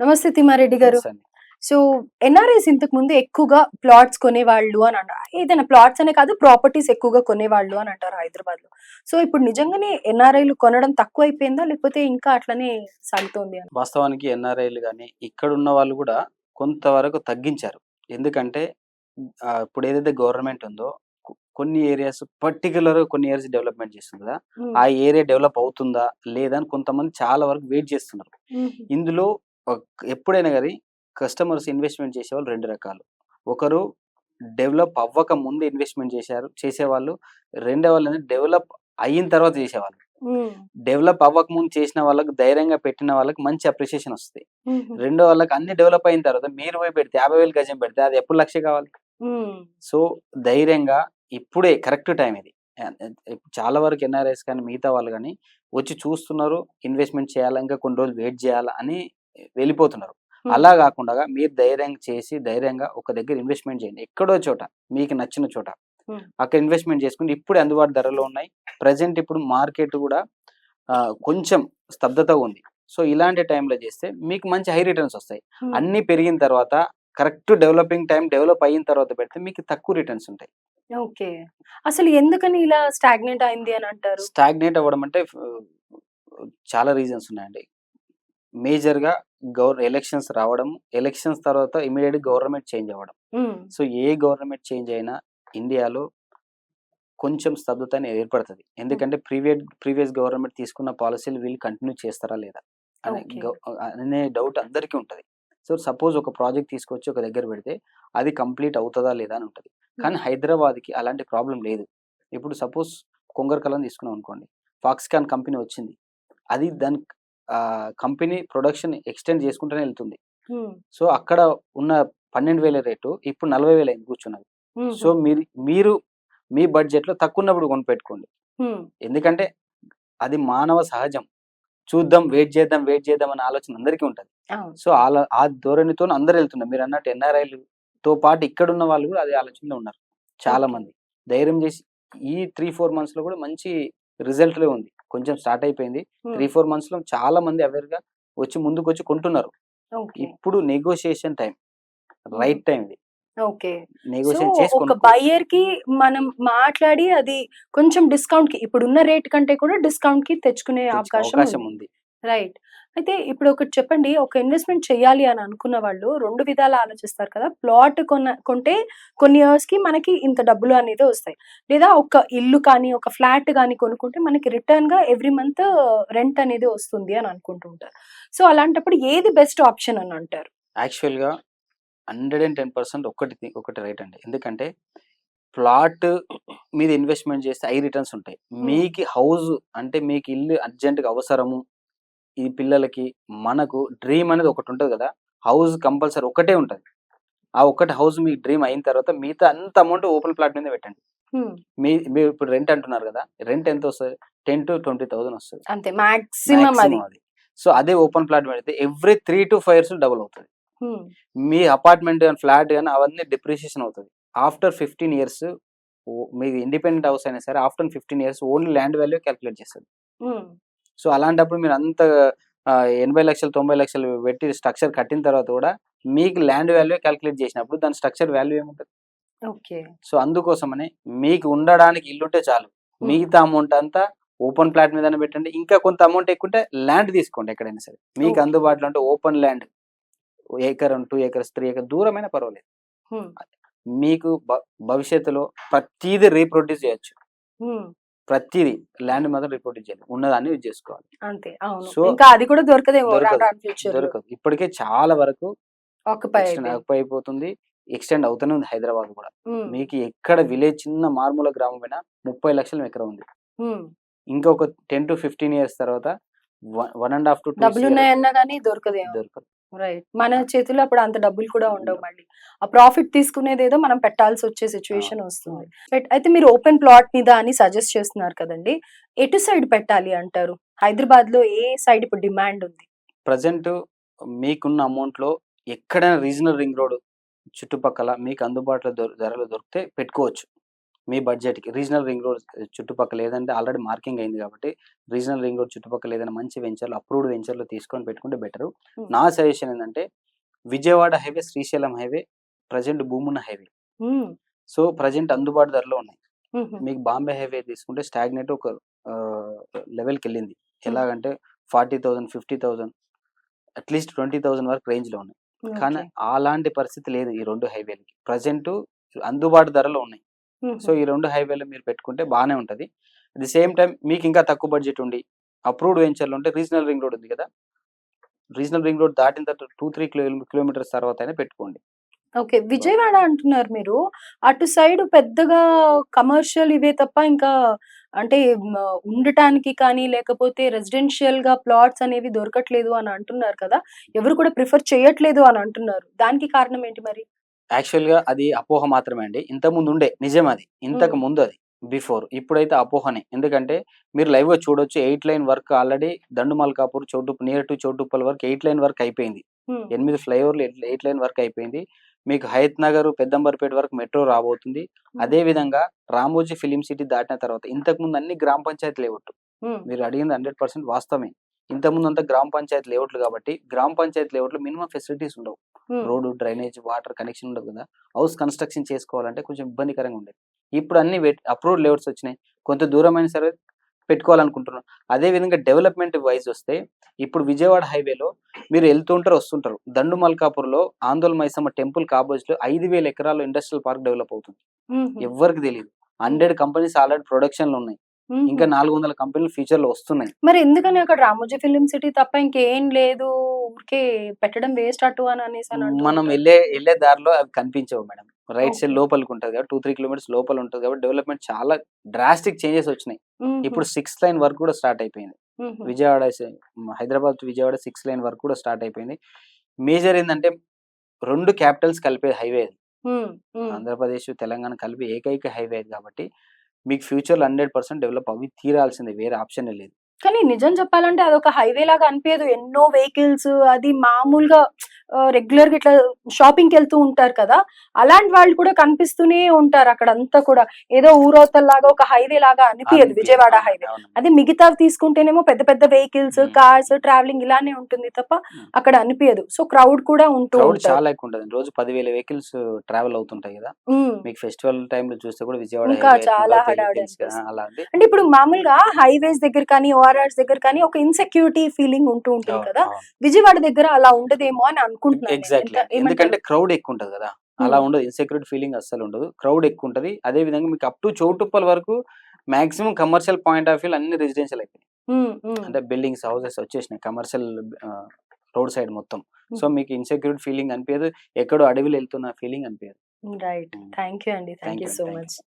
నమస్తే తిమ్మారెడ్డి గారు. So NRIs ఇంతకు ముందు ఎక్కువగా ప్లాట్స్ కొనేవాళ్ళు అని అంటారు ఏదైనా ప్లాట్స్ అనే కాదు ప్రాపర్టీస్ ఎక్కువగా కొనేవాళ్ళు అని అంటారు హైదరాబాద్లో సో ఇప్పుడు నిజంగానే ఎన్ఆర్ఐలు కొనడం తక్కువ అయిపోయిందా లేకపోతే ఇంకా అట్లనే సాగుతోంది అని? వాస్తవానికి ఎన్ఆర్ఐలు కానీ ఇక్కడ ఉన్న వాళ్ళు కూడా కొంతవరకు తగ్గించారు. ఎందుకంటే ఇప్పుడు ఏదైతే గవర్నమెంట్ ఉందో కొన్ని ఏరియాస్ పర్టికులర్ కొన్ని ఏరియాస్ డెవలప్మెంట్ చేస్తుంది కదా. ఆ ఏరియా డెవలప్ అవుతుందా? లేదా అని కొంతమంది చాలా వరకు వెయిట్ చేస్తున్నారు. ఇందులో ఎప్పుడైనా కానీ కస్టమర్స్ ఇన్వెస్ట్మెంట్ చేసేవాళ్ళు రెండు రకాలు. ఒకరు డెవలప్ అవ్వక ముందు ఇన్వెస్ట్మెంట్ చేశారు చేసేవాళ్ళు. రెండో వాళ్ళు డెవలప్ అయిన తర్వాత చేసేవాళ్ళు. డెవలప్ అవ్వక ముందు చేసిన వాళ్ళకి ధైర్యంగా పెట్టిన వాళ్ళకి మంచి అప్రిషియేషన్ వస్తుంది. రెండో వాళ్ళకి అన్ని డెవలప్ అయిన తర్వాత మీరు పోయి పెడితే యాభై వేలు గజం పెడితే అది ఎప్పుడు లక్ష కావాలి? సో ధైర్యంగా ఇప్పుడే కరెక్ట్ టైం ఇది. చాలా వరకు ఎన్ఆర్ఐస్ కానీ మిగతా వాళ్ళు కానీ వచ్చి చూస్తున్నారు ఇన్వెస్ట్మెంట్ చేయాలా? ఇంకా కొన్ని రోజులు వెయిట్ చేయాలా? అని వెళ్ళిపోతున్నారు. అలా కాకుండా మీరు ధైర్యంగా చేసి ధైర్యంగా ఒక దగ్గర ఇన్వెస్ట్మెంట్ చేయండి. ఎక్కడో చోట మీకు నచ్చిన చోట. అక్కడ ఇన్వెస్ట్మెంట్ చేసుకుని ఇప్పుడు అందుబాటు ధరలో ఉన్నాయి. ప్రజెంట్ ఇప్పుడు మార్కెట్ కూడా కొంచెం స్తబ్దత ఉంది. సో ఇలాంటి టైంలో చేస్తే మీకు మంచి హై రిటర్న్స్ వస్తాయి. అన్ని పెరిగిన తర్వాత కరెక్ట్ డెవలపింగ్ టైం డెవలప్ అయిన తర్వాత పెడితే మీకు తక్కువ రిటర్న్స్ ఉంటాయి. ఓకే. అసలు ఎందుకని ఇలా స్టాగ్నెంట్ అయింది అని అంటారు? స్టాగ్నేట్ అవ్వడం అంటే చాలా రీజన్స్ ఉన్నాయండి. మేజర్గా గవర్ ఎలక్షన్స్ రావడం ఎలక్షన్స్ తర్వాత ఇమీడియట్ గవర్నమెంట్ చేంజ్ అవ్వడం. సో ఏ గవర్నమెంట్ చేంజ్ అయినా ఇండియాలో కొంచెం స్తబ్దత అనేది ఏర్పడుతుంది. ఎందుకంటే ప్రీవియస్ ప్రీవియస్ గవర్నమెంట్ తీసుకున్న పాలసీలు వీళ్ళు కంటిన్యూ చేస్తారా లేదా అనే అనే డౌట్ అందరికీ ఉంటుంది. సో సపోజ్ ఒక ప్రాజెక్ట్ తీసుకొచ్చి ఒక దగ్గర పెడితే అది కంప్లీట్ అవుతుందా లేదా అని ఉంటుంది. కానీ హైదరాబాద్కి అలాంటి ప్రాబ్లం లేదు. ఇప్పుడు సపోజ్ కొంగర్ కలం తీసుకున్నాం అనుకోండి ఫాక్స్కాన్ కంపెనీ వచ్చింది. అది దాని కంపెనీ ప్రొడక్షన్ ఎక్స్టెండ్ చేసుకుంటూనే వెళ్తుంది. సో అక్కడ ఉన్న పన్నెండు వేల రేటు ఇప్పుడు నలభై వేలు అయింది కూర్చున్నది. సో మీరు మీరు మీ బడ్జెట్లో తక్కువ ఉన్నప్పుడు కొనిపెట్టుకోండి ఎందుకంటే అది మానవ సహజం. చూద్దాం వెయిట్ చేద్దాం వెయిట్ చేద్దాం అనే ఆలోచన అందరికీ ఉంటుంది. సో ఆ ధోరణితో అందరు వెళ్తున్నారు. మీరు అన్నట్టు ఎన్ఆర్ఐలు తో పాటు ఇక్కడ ఉన్న వాళ్ళు కూడా అదే ఆలోచనలో ఉన్నారు. చాలా. మంది ధైర్యం చేసి ఈ త్రీ ఫోర్ మంత్స్లో కూడా మంచి రిజల్ట్ ఉంది. కొంచెం స్టార్ట్ అయిపోయింది. త్రీ ఫోర్ మంత్స్లో చాలా మంది అవేర్గా వచ్చి ముందుకు వచ్చి కొంటున్నారు ఇప్పుడు నెగోషియేషన్ టైం రైట్ టైం ఇది ఓకే ఒక. బయ్యర్కి మనం మాట్లాడి అది కొంచెం డిస్కౌంట్కి ఇప్పుడున్న రేట్ కంటే కూడా డిస్కౌంట్కి తెచ్చుకునే తెచ్చుకో- అవకాశం ఉంది. రైట్. అయితే ఇప్పుడు ఒకటి చెప్పండి. ఒక ఇన్వెస్ట్మెంట్ చేయాలి అని అనుకున్న వాళ్ళు రెండు విధాలు ఆలోచిస్తారు కదా. ప్లాట్ కొన్న కొంటే కొన్ని ఇయర్స్కి మనకి ఇంత డబ్బులు అనేది వస్తాయి. లేదా ఒక ఇల్లు కానీ ఒక ఫ్లాట్ కానీ కొనుక్కుంటే మనకి రిటర్న్గా ఎవ్రీ మంత్ రెంట్ అనేది వస్తుంది అని అనుకుంటుంటారు సో అలాంటప్పుడు ఏది బెస్ట్ ఆప్షన్ అని అంటారు? యాక్చువల్గా హండ్రెడ్ అండ్ టెన్ పర్సెంట్ ఒకటి ఒకటి రైట్ అండి. ఎందుకంటే ప్లాట్ మీద ఇన్వెస్ట్మెంట్ చేస్తే ఐ రిటర్న్స్ ఉంటాయి. మీకు హౌస్ అంటే మీకు ఇల్లు అర్జెంటుగా అవసరము ఈ పిల్లలకి మనకు డ్రీమ్ అనేది ఒకటి ఉంటుంది కదా? హౌస్ కంపల్సరీ ఒకటే ఉంటుంది. ఆ ఒక్కటి హౌస్ మీ డ్రీమ్ అయిన తర్వాత మిగతా అంత అమౌంట్ ఓపెన్ ప్లాట్ మీద పెట్టండి. మీ మీరు ఇప్పుడు రెంట్ అంటున్నారు కదా? రెంట్ ఎంత వస్తుంది? టెన్ టు ట్వంటీ థౌసండ్ వస్తుంది. అంతే మాక్సిమం అది. సో అదే ఓపెన్ ప్లాట్ పెడితే every three to five years double అవుతుంది. మీ అపార్ట్మెంట్ కానీ ఫ్లాట్ కానీ అవన్నీ డిప్రిషియేషన్ అవుతుంది. ఆఫ్టర్ ఫిఫ్టీన్ ఇయర్స్ మీకు ఇండిపెండెంట్ హౌస్ అయినా సరే after fifteen years only land value calculate చేస్తుంది. సో అలాంటప్పుడు మీరు అంత ఎనభై లక్షలు తొంభై లక్షలు పెట్టి స్ట్రక్చర్ కట్టిన తర్వాత కూడా మీకు ల్యాండ్ వాల్యూ క్యాలిక్యులేట్ చేసినప్పుడు దాని స్ట్రక్చర్ వాల్యూ ఏముంటుంది? ఓకే. సో అందుకోసమని మీకు ఉండడానికి ఇల్లుంటే చాలు. మిగతా అమౌంట్ అంతా ఓపెన్ ప్లాట్ మీద పెట్టండి. ఇంకా కొంత అమౌంట్ ఎక్కుంటే ల్యాండ్ తీసుకోండి ఎక్కడైనా సరే. మీకు. అందుబాటులో అంటే open land acre two acres three acre దూరమైన పర్వాలేదు. మీకు భవిష్యత్తులో ప్రతిదీ రీప్రొడ్యూస్ చేయొచ్చు. ప్రతిదీ ల్యాండ్ మాత్రం రీప్రొడ్యూస్ చేయాలి ఉన్నదాన్ని యూజ్ చేసుకోవాలి. అంతే So, ఇంకా అది కూడా దొరకదేమో దొరకదు. దొరకదు. ఇప్పటికే చాలా వరకు ఆక్యుపై అయిపోతుంది ఎక్స్టెండ్ అవుతూనే ఉంది హైదరాబాద్ కూడా. మీకు ఎక్కడ విలేజ్ చిన్న మారుమూల గ్రామం అయినా ముప్పై లక్షల ఎకరం ఉంది. ఇంకొక టెన్ టు ఫిఫ్టీన్ ఇయర్స్ తర్వాత వన్ అండ్ హాఫ్ టు డబ్బులు ఉన్నాయన్నా కానీ దొరకదేమో. దొరకదు. రైట్ మన చేతిలో అప్పుడు అంత డబ్బులు కూడా ఉండవు మళ్ళీ. ఆ ప్రాఫిట్ తీసుకునేది ఏదో మనం పెట్టాల్సి వచ్చే సిచ్యువేషన్ వస్తుంది. రైట్ అయితే మీరు ఓపెన్ ప్లాట్ మీద అని సజెస్ట్ చేస్తున్నారు కదండి. ఎటు సైడ్ పెట్టాలి అంటారు? హైదరాబాద్లో ఏ సైడ్ ఇప్పుడు డిమాండ్ ఉంది? ప్రజెంట్ మీకున్న అమౌంట్లో ఎక్కడైనా రీజనల్ రింగ్ రోడ్ చుట్టుపక్కల మీకు అందుబాటులో ధరలు దొరికితే పెట్టుకోవచ్చు. మీ బడ్జెట్కి రీజనల్ రింగ్ రోడ్ చుట్టుపక్కల ఏదంటే ఆల్రెడీ మార్కింగ్ అయింది కాబట్టి రీజనల్ రింగ్ రోడ్ చుట్టుపక్కల ఏదైనా మంచి వెంచర్లు అప్రూవ్డ్ వెంచర్లు తీసుకొని పెట్టుకుంటే బెటర్. నా సజెషన్ ఏంటంటే Vijayawada highway Srisailam highway present భూమున్న highway. So present అందుబాటు ధరలో ఉన్నాయి. మీకు బాంబే హైవే తీసుకుంటే స్టాగ్నేట్ ఒక లెవెల్కి వెళ్ళింది ఎలాగంటే forty thousand fifty thousand at least twenty thousand వరకు రేంజ్లో ఉన్నాయి. కానీ. అలాంటి పరిస్థితి లేదు ఈ రెండు హైవేలకి. ప్రజెంట్ అందుబాటు ధరలో ఉన్నాయి. సో ఈ రెండు హైవేలు మీరు పెట్టుకుంటే బాగానే ఉంటుంది. అట్ ది సేమ్ టైం మీకు ఇంకా తక్కువ బడ్జెట్ ఉండి అప్రూవ్డ్ వెంచర్లు ఉంటే రీజనల్ రింగ్ రోడ్ ఉంది కదా? రీజనల్ రింగ్ రోడ్ దాటిన తర్వాత టూ త్రీ కిలో కిలోమీటర్స్ తర్వాత అయినా పెట్టుకోండి. ఓకే. విజయవాడ అంటున్నారు మీరు. అటు సైడ్ పెద్దగా కమర్షియల్ ఇవే తప్ప ఇంకా అంటే ఉండటానికి కానీ లేకపోతే రెసిడెన్షియల్గా ప్లాట్స్ అనేవి దొరకట్లేదు అని అంటున్నారు కదా? ఎవరు కూడా ప్రిఫర్ చేయట్లేదు అని అంటున్నారు. దానికి కారణం ఏంటి మరి? యాక్చువల్గా అది అపోహ మాత్రమే అండి. ఇంత ముందు ఉండే నిజం అది ఇంతకు. ముందు అది బిఫోర్. ఇప్పుడైతే అపోహనే. ఎందుకంటే మీరు లైవ్గా చూడొచ్చు. Eight line work already Dandumalkapur చౌటు near to Choutuppal వరకు ఎయిట్ లైన్ వర్క్ అయిపోయింది. ఎనిమిది ఫ్లైఓవర్లు ఎయిట్ లైన్ వర్క్ అయిపోయింది. మీకు హయత్ నగర్ పెద్దంబర్పేట వరకు మెట్రో రాబోతుంది. అదే విధంగా రామోజీ ఫిలిం సిటీ దాటిన తర్వాత ఇంతకు ముందు అన్ని గ్రామ పంచాయతీ ఉమ్, మీరు అడిగింది హండ్రెడ్ పర్సెంట్ వాస్తవమే. ఇంతకుముందు అంతా గ్రామ పంచాయతీ లేఅవుట్లు కాబట్టి గ్రామ పంచాయతీ లేఅవుట్లో మినిమం ఫెసిలిటీస్ ఉండవు. రోడ్డు డ్రైనేజ్ వాటర్ కనెక్షన్ ఉండదు కదా. హౌస్ కన్స్ట్రక్షన్ చేసుకోవాలంటే కొంచెం ఇబ్బందికరంగా ఉండేది. ఇప్పుడు అన్ని అప్రూవ్డ్ లేఅవుట్స్ వచ్చినాయి. కొంత దూరమైన సరే పెట్టుకోవాలనుకుంటున్నాం. అదే విధంగా డెవలప్మెంట్ వైజ్ వస్తే ఇప్పుడు విజయవాడ హైవేలో మీరు వెళ్తుంటారు వస్తుంటారు. దండు మల్కాపూర్లో ఆందోళన మైసమ్మ టెంపుల్ కాబోజ్లో ఐదు వేల ఎకరాల్లో ఇండస్ట్రియల్ పార్క్ డెవలప్ అవుతుంది. ఎవరికి తెలియదు హండ్రెడ్ కంపెనీస్ ఆల్రెడీ ప్రొడక్షన్లో ఉన్నాయి. ఇంకా నాలుగు వందల కంపెనీలు ఫ్యూచర్లో వస్తున్నాయి. మరి ఎందుకని అక్కడ రామోజీ ఫిలిం సిటీ తప్ప ఇంకేం లేదు? ఊరికే పెట్టడం వేస్ట్ అటు అని అనేసి మనం. వెళ్ళే వెళ్ళే దారిలో అవి కనిపించవు మేడం. Right side. లోపలికి ఉంటుంది కాబట్టి టూ త్రీ కిలోమీటర్స్ లోపల ఉంటుంది కాబట్టి డెవలప్మెంట్ చాలా డ్రాస్టిక్ చేంజెస్ వచ్చినాయి. ఇప్పుడు సిక్స్ లైన్ వర్క్ కూడా స్టార్ట్ అయిపోయింది. Vijayawada Hyderabad Vijayawada six line work కూడా స్టార్ట్ అయిపోయింది. మేజర్ ఏంటంటే రెండు క్యాపిటల్స్ కలిపే హైవే. ఆంధ్రప్రదేశ్ తెలంగాణ కలిపి ఏకైక హైవే కాబట్టి మీకు ఫ్యూచర్లో హండ్రెడ్ పర్సెంట్ డెవలప్ అవి తీరాల్సిందే వేరే ఆప్షన్ లేదు. కానీ నిజం చెప్పాలంటే అదొక హైవే లాగా అనిపించదు ఎన్నో వెహికల్స్ అది మామూలుగా రెగ్యులర్గా ఇట్లా షాపింగ్కి వెళ్తూ ఉంటారు కదా అలాంటి వాళ్ళు కూడా కనిపిస్తూనే ఉంటారు అక్కడ అంతా కూడా. ఏదో ఊరవతల లాగా ఒక హైవే లాగా అనిపించదు విజయవాడ హైవే అదే మిగతావి తీసుకుంటేనేమో పెద్ద పెద్ద వెహికల్స్. కార్స్ ట్రావెలింగ్ ఇలానే ఉంటుంది తప్ప. అక్కడ అనిపించదు సో క్రౌడ్ కూడా ఉంటూ చాలా ఎక్కువ ఉంటుంది. రోజు పదివేల వెహికల్స్ ట్రావెల్ అవుతుంటాయి కదా. మీకు ఫెస్టివల్ టైంలో చూస్తే కూడా విజయవాడ ఇంకా చాలా హడావిడి అంటే ఇప్పుడు మామూలుగా హైవేస్ దగ్గర కానీ ఓఆర్ఆర్స్ దగ్గర కానీ ఒక ఇన్సెక్యూరిటీ ఫీలింగ్ ఉంటూ ఉంటుంది కదా. విజయవాడ దగ్గర అలా ఉండదేమో అని అనుకుంటున్నాను నేను. ఎగ్జాక్ట్లీ? ఎందుకంటే క్రౌడ్ ఎక్కువ ఉంటది కదా. అలా. ఉండదు. ఇన్సెక్యూరిటీ ఫీలింగ్ అస్సలు ఉండదు. క్రౌడ్ ఎక్కువ ఉంటది అదే విధంగా మీకు అప్ టు చౌటుప్పల్ వరకు maximum commercial point of view అన్ని రెసిడెన్షియల్ అయిపోయినాయి. అంటే బిల్డింగ్స్ హౌసెస్ వచ్చేసినాయి. కమర్షియల్ రోడ్ సైడ్ మొత్తం. సో మీకు ఇన్సెక్యూరిటీ ఫీలింగ్ అనిపించదు ఎక్కడో అడవిలో వెళ్తున్న ఫీలింగ్ అనిపించదు రైట్. థ్యాంక్ యూ అండి. Thank you so. మచ్